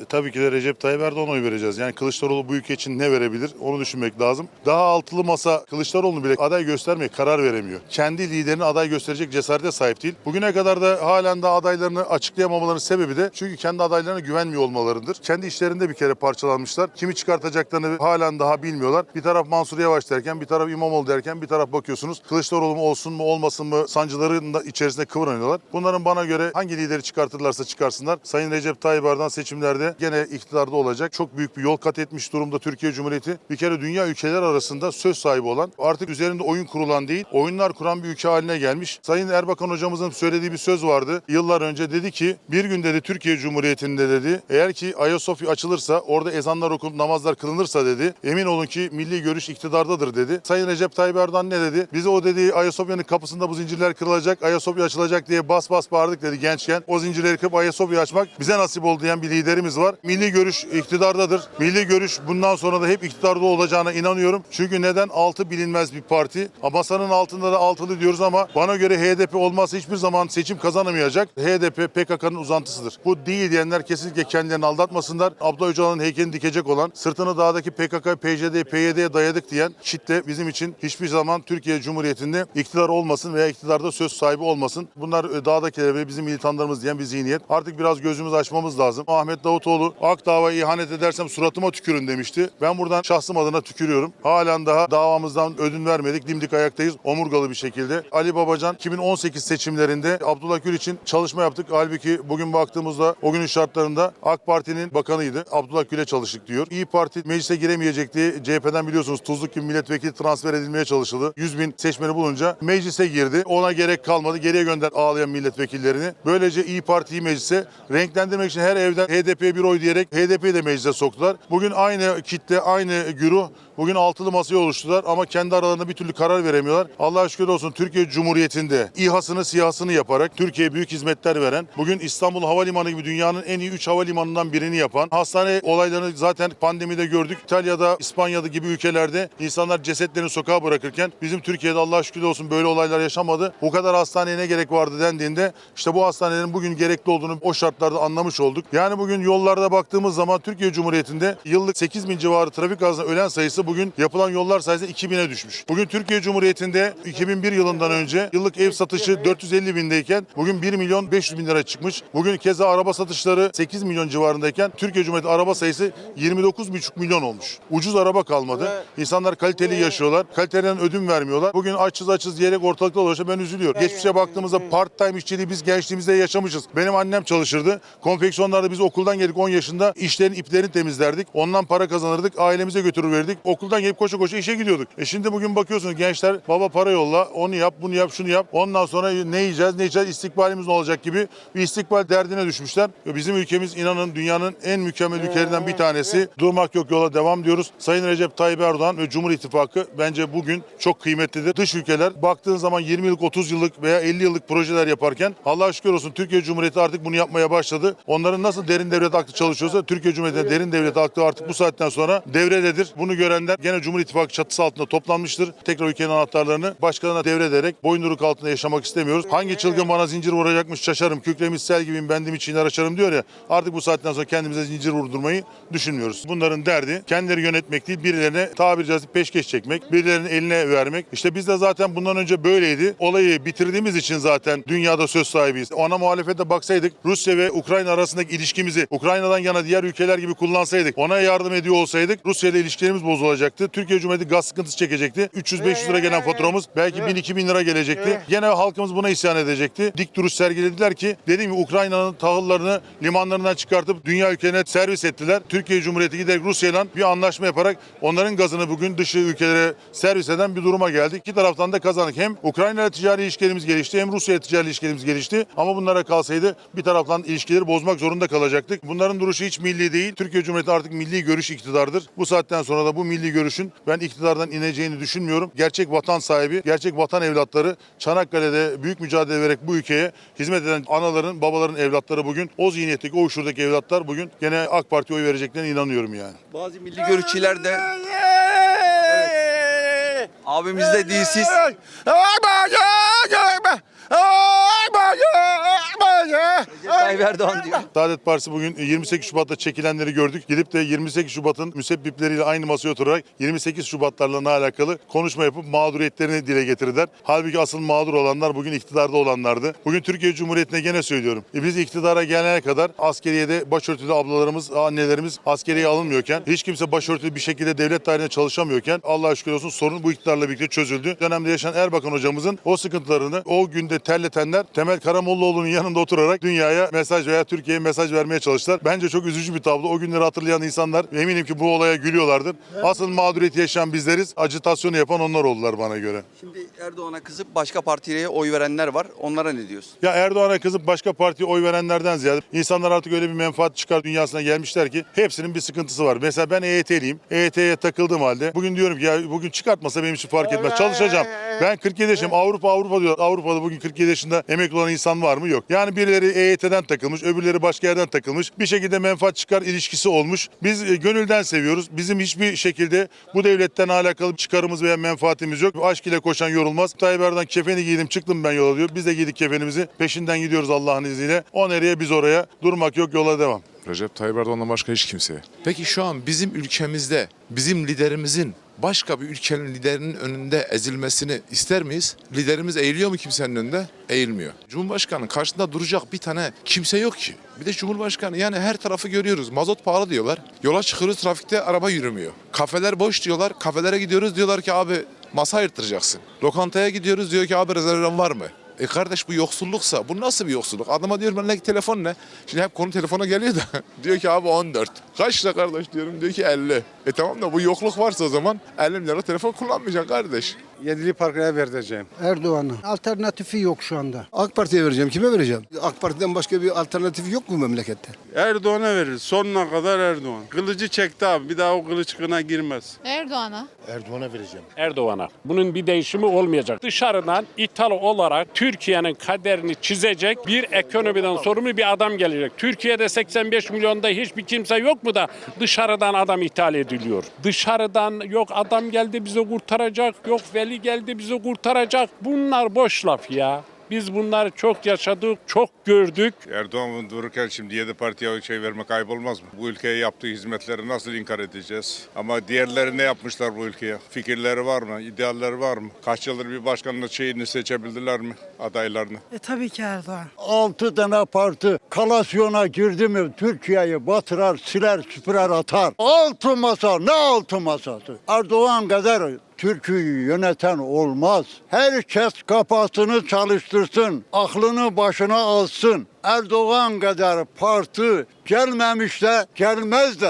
E, Tabii ki de Recep Tayyip Erdoğan'a oy vereceğiz. Yani Kılıçdaroğlu bu ülke için ne verebilir onu düşünmek lazım. Daha altılı masa Kılıçdaroğlu'nu bile aday göstermeye karar veremiyor. Kendi liderini aday gösterecek cesarete sahip değil. Bugüne kadar da halen daha adaylarını açıklayamamaların sebebi de çünkü kendi adaylarına güvenmiyor olmalarıdır. Kendi işlerinde bir kere parçalanmışlar. Kimi çıkartacaklarını halen daha bilmiyorlar. Bir taraf Mansur Yavaş derken, bir taraf İmamoğlu derken, bir taraf bakıyorsunuz Kılıçdaroğlu mu olsun mu olmasın mı sancıların da içerisinde kıvranıyorlar. Bunların bana göre hangi lideri çıkartırlarsa çıkarsınlar. Sayın Recep Tayyip Erdoğan seçimlerde gene iktidarda olacak. Çok büyük bir yol kat etmiş durumda Türkiye Cumhuriyeti. Bir kere dünya ülkeler arasında söz sahibi olan, artık üzerinde oyun kurulan değil, oyunlar kuran bir ülke haline gelmiş. Sayın Erbakan hocamızın söylediği bir söz vardı. Yıllar önce dedi ki bir gün dedi Türkiye Cumhuriyeti'nde dedi eğer ki Ayasofya açılırsa orada ezanlar okunup namazlar kılınırsa dedi emin olun ki milli görüş iktidardadır dedi. Sayın Recep Tayyip Erdoğan ne dedi? Bize o dediği Ayasofya'nın kapısında bu zincirler kırılacak, Ayasofya açılacak diye bas bas bağırdık dedi gençken. O zincirleri kırıp Ayasofya açmak bize nasip oldu diyen bir liderimiz var. Milli görüş iktidardadır. Milli görüş bundan sonra da hep iktidarda olacağına inanıyorum. Çünkü neden? Altı bilinmez bir parti. Masanın altında da altılı diyoruz ama bana göre HDP olmazsa hiçbir zaman seçim kazanamayacak. HDP PKK'nın uzantısıdır. Bu değil diyenler kesinlikle kendilerini aldatmasınlar. Abdullah Öcalan'ın heykelini dikecek olan, sırtını dağdaki PKK, PJD, PYD'ye dayadık diyen kitle bizim için hiçbir zaman Türkiye Cumhuriyeti'nde iktidar olmasın veya iktidarda söz sahibi olmasın. Bunlar e, dağdakiler ve bizim militanlarımız diyen bir zihniyet. Artık biraz gözümüzü açmamız lazım. Ahmet Davutoğlu ak davaya ihanet edersem suratıma tükürün demişti. Ben buradan şahsım adına tükürüyorum. Halen daha davamızdan ödün vermedik. Dimdik ayaktayız. Omurgalı bir şekilde. Ali Babacan 2018 seçimlerinde Abdullah Gül için çalışma yaptık. Halbuki bugün baktığımızda o günün şartlarında AK Parti'nin bakanıydı. Abdullah Gül'e çalıştık diyor. İyi Parti meclise giremeyecekti. CHP'den biliyorsunuz Tuzluk gibi milletvekili transfer edilmeye çalışıldı. 100 bin seçmeni bulunca meclise girdi. Ona gerek kalmadı. Geriye gönder ağlayan milletvekillerini. Böylece İyi Parti'yi meclise renklendirmek için her evden HDP'ye bir oy diyerek HDP'yi de meclise soktular. Bugün aynı kitle, aynı güruh bugün altılı masayı oluştular ama kendi aralarında bir türlü karar veremiyorlar. Allah'a şükür olsun Türkiye Cumhuriyeti'nde İHA'sını siyahasını yaparak Türkiye'ye büyük hizmetler veren, bugün İstanbul Havalimanı gibi dünyanın en iyi 3 havalimanından birini yapan, hastane olaylarını zaten pandemide gördük. İtalya'da, İspanya'da gibi ülkelerde insanlar cesetlerini sokağa bırakırken bizim Türkiye'de Allah'a şükür olsun böyle olaylar yaşamadı. Bu kadar hastaneye ne gerek vardı dendiğinde işte bu hastanelerin bugün gerekli olduğunu o şartlarda anlamış olduk. Yani bugün yollarda baktığımız zaman Türkiye Cumhuriyeti'nde yıllık 8 bin civarı trafik kazasında ölen sayısı bugün yapılan yollar sayesinde 2000'e düşmüş. Bugün Türkiye Cumhuriyeti'nde 2001 yılından önce yıllık ev satışı 450 bindeyken bugün 1 milyon 500 bin lira çıkmış. Bugün keza araba satışları 8 milyon civarındayken Türkiye Cumhuriyeti araba sayısı 29,5 milyon olmuş. Ucuz araba kalmadı. İnsanlar kaliteli yaşıyorlar. Kaliteden ödün vermiyorlar. Bugün açız açız diyerek ortalıkta dolaşıyor. Ben üzülüyorum. Geçmişe baktığımızda part time işçiliği biz gençliğimizde yaşamışız. Benim annem çalışırdı. Konfeksiyonlarda biz okuldan geldik 10 yaşında işlerin iplerini temizlerdik. Ondan para kazanırdık. Ailemize götürür verdik. Okuldan gelip koşa koşa işe gidiyorduk. E şimdi bugün bakıyorsunuz gençler baba para yolla, onu yap, bunu yap, şunu yap. Ondan sonra ne yiyeceğiz, ne yiyeceğiz, istikbalimiz ne olacak gibi bir istikbal derdine düşmüşler. Ve Bizim ülkemiz inanın dünyanın en mükemmel ülkelerinden bir tanesi. Durmak yok yola devam diyoruz. Sayın Recep Tayyip Erdoğan ve Cumhur İttifakı bence bugün çok kıymetlidir. Dış ülkeler baktığın zaman 20 yıllık, 30 yıllık veya 50 yıllık projeler yaparken Allah'a şükür olsun Türkiye Cumhuriyeti artık bunu yapmaya başladı. Onların nasıl derin devlet aklı çalışıyorsa Türkiye Cumhuriyeti'nde derin devlet aklı artık bu saatten sonra devrededir. Bunu görenler gene Cumhur İttifakı çatısı altında toplanmıştır. Tekrar ülkenin anahtarlarını başkalarına devrederek boyunduruk altında yaşamak istemiyoruz. Hangi çılgın bana zincir vuracakmış şaşarım. Kükremiş sel gibiyim bendim içinler açarım diyor ya. Artık bu saatten sonra kendimize zincir vurdurmayı düşünmüyoruz. Bunların derdi kendileri yönetmek değil birilerine tabiri caizse peşkeş çekmek, birilerinin eline vermek. İşte biz de zaten bundan önce böyleydi. Olayı bitirdiğimiz için zaten dünyada söz sahibiyiz. Ona muhalefete baksaydık Rusya ve Ukrayna arasındaki ilişkimizi Ukrayna'dan yana diğer ülkeler gibi kullansaydık, ona yardım ediyor olsaydık Rusya ile ilişkilerimiz bozulacaktı. Türkiye Cumhuriyeti gaz sıkıntısı çekecekti. 300-500 lira gelen faturamız belki 1000-2000 lira gelecekti. Gene halkımız buna isyan edecekti. Dik duruş sergilediler ki dediğim gibi Ukrayna'nın tahıllarını limanlarından çıkartıp dünya ülkelerine servis ettiler. Türkiye Cumhuriyeti giderek Rusya'yla bir anlaşma yaparak onların gazını bugün dışı ülkelere servis eden bir duruma geldik. İki taraftan da kazandık. Hem Ukrayna ile ticari ilişkilerimiz gelişti hem Rusya ile ticari ilişkilerimiz gelişti. Ama bunlara kalsaydı bir taraftan ilişkileri bozmak zorunda kalacaktık. Bunların duruşu hiç milli değil. Türkiye Cumhuriyeti artık milli görüş iktidardır. Bu saatten sonra da bu milli görüşün ben iktidardan ineceğini düşünmüyorum. Gerçek vatan sahibi, gerçek vatan evlatları Çanakkale'de büyük mücadele vererek bu ülkeye hizmet eden anaların, babaların evlatları bugün o zihniyetteki, o uçurdaki evlatlar bugün gene AK Parti'ye oy vereceklerine inanıyorum yani. Bazı milli görüşçüler de abimiz de dilsiz. Tayyip Erdoğan diyor. Saadet Partisi bugün 28 Şubat'ta çekilenleri gördük. Gidip de 28 Şubat'ın müsebbipleriyle aynı masaya oturarak 28 Şubatlarla alakalı konuşma yapıp mağduriyetlerini dile getirdiler. Halbuki asıl mağdur olanlar bugün iktidarda olanlardı. Bugün Türkiye Cumhuriyeti'ne gene söylüyorum. E biz iktidara gelene kadar askeriyede başörtülü ablalarımız, annelerimiz askeriye alınmıyorken, hiç kimse başörtülü bir şekilde devlet dairinde çalışamıyorken Allah'a şükür olsun sorun bu iktidarla birlikte çözüldü. Dönemde yaşayan Erbakan hocamızın o sıkıntılarını o günde terletenler Temel Karamollaoğlu'nun yanında oturarak dünyaya mesaj veya Türkiye'ye mesaj vermeye çalıştılar. Bence çok üzücü bir tablo. O günleri hatırlayan insanlar eminim ki bu olaya gülüyorlardır. Asıl mağduriyeti yaşayan bizleriz. Acitasyonu yapan onlar oldular bana göre. Şimdi Erdoğan'a kızıp başka partiye oy verenler var. Onlara ne diyorsun? Ya Erdoğan'a kızıp başka partiye oy verenlerden ziyade insanlar artık öyle bir menfaat çıkar dünyasına gelmişler ki hepsinin bir sıkıntısı var. Mesela ben EYT'liyim. EYT'ye takıldığım halde bugün diyorum ki ya bugün çıkartmasa benim için fark etmez. Çalışacağım. Ben 47 yaşım. Avrupa Avrupa diyor. Avrupa'da bugün 47 yaşında emekli olan insan var mı? Yok. Yani birileri EYT'den takılmış, öbürleri başka yerden takılmış. Bir şekilde menfaat çıkar ilişkisi olmuş. Biz e, gönülden seviyoruz. Bizim hiçbir şekilde bu devletten alakalı çıkarımız veya menfaatimiz yok. Aşk ile koşan yorulmaz. Tayyip Erdoğan kefeni giydim çıktım ben yola diyor. Biz de giydik kefenimizi. Peşinden gidiyoruz Allah'ın izniyle. O nereye biz oraya. Durmak yok yola devam. Recep Tayyip Erdoğan'dan başka hiç kimseye. Peki şu an bizim ülkemizde bizim liderimizin başka bir ülkenin liderinin önünde ezilmesini ister miyiz? Liderimiz eğiliyor mu kimsenin önünde? Eğilmiyor. Cumhurbaşkanı karşısında duracak bir tane kimse yok ki. Bir de Cumhurbaşkanı yani her tarafı görüyoruz. Mazot pahalı diyorlar. Yola çıkıyoruz trafikte araba yürümüyor. Kafeler boş diyorlar. Kafelere gidiyoruz diyorlar ki abi masa ayırttıracaksın. Lokantaya gidiyoruz diyor ki abi rezervasyon var mı? E kardeş bu yoksulluksa bu nasıl bir yoksulluk? Adama diyorum ben telefon ne? Şimdi hep konu telefona geliyor da diyor ki abi 14. Kaç lira kardeş diyorum diyor ki 50. E tamam da bu yokluk varsa o zaman 50 lira telefon kullanmayacaksın kardeş. Yedili Parkı'na vereceğim. Erdoğan'a. Alternatifi yok şu anda. AK Parti'ye vereceğim. Kime vereceğim? AK Parti'den başka bir alternatif yok mu memlekette? Erdoğan'a veririz. Sonuna kadar Erdoğan. Kılıcı çekti abi. Bir daha o kılıç kına girmez. Erdoğan'a. Erdoğan'a vereceğim. Erdoğan'a. Bunun bir değişimi olmayacak. Dışarıdan ithal olarak Türkiye'nin kaderini çizecek bir ekonomiden sorumlu bir adam gelecek. Türkiye'de 85 milyonda hiçbir kimse yok mu da dışarıdan adam ithal ediliyor. Dışarıdan yok adam geldi bizi kurtaracak, yok veli geldi bizi kurtaracak. Bunlar boş laf ya. Biz bunları çok yaşadık, çok gördük. Erdoğan dururken şimdi yedi partiye şey vermek ayıp olmaz mı? Bu ülkeye yaptığı hizmetleri nasıl inkar edeceğiz? Ama diğerleri ne yapmışlar bu ülkeye? Fikirleri var mı? İdealleri var mı? Kaç yıldır bir başkanın şeyini seçebildiler mi? Adaylarını? E tabii ki Erdoğan. Altı tane parti kalasyona girdi mi Türkiye'yi batırar, siler, süpürer, atar. Altı masa, ne altı masası? Erdoğan kadar Türkiye'yi yöneten olmaz. Herkes kafasını çalıştırsın, aklını başına alsın. Erdoğan kadar parti gelmemiş de gelmez de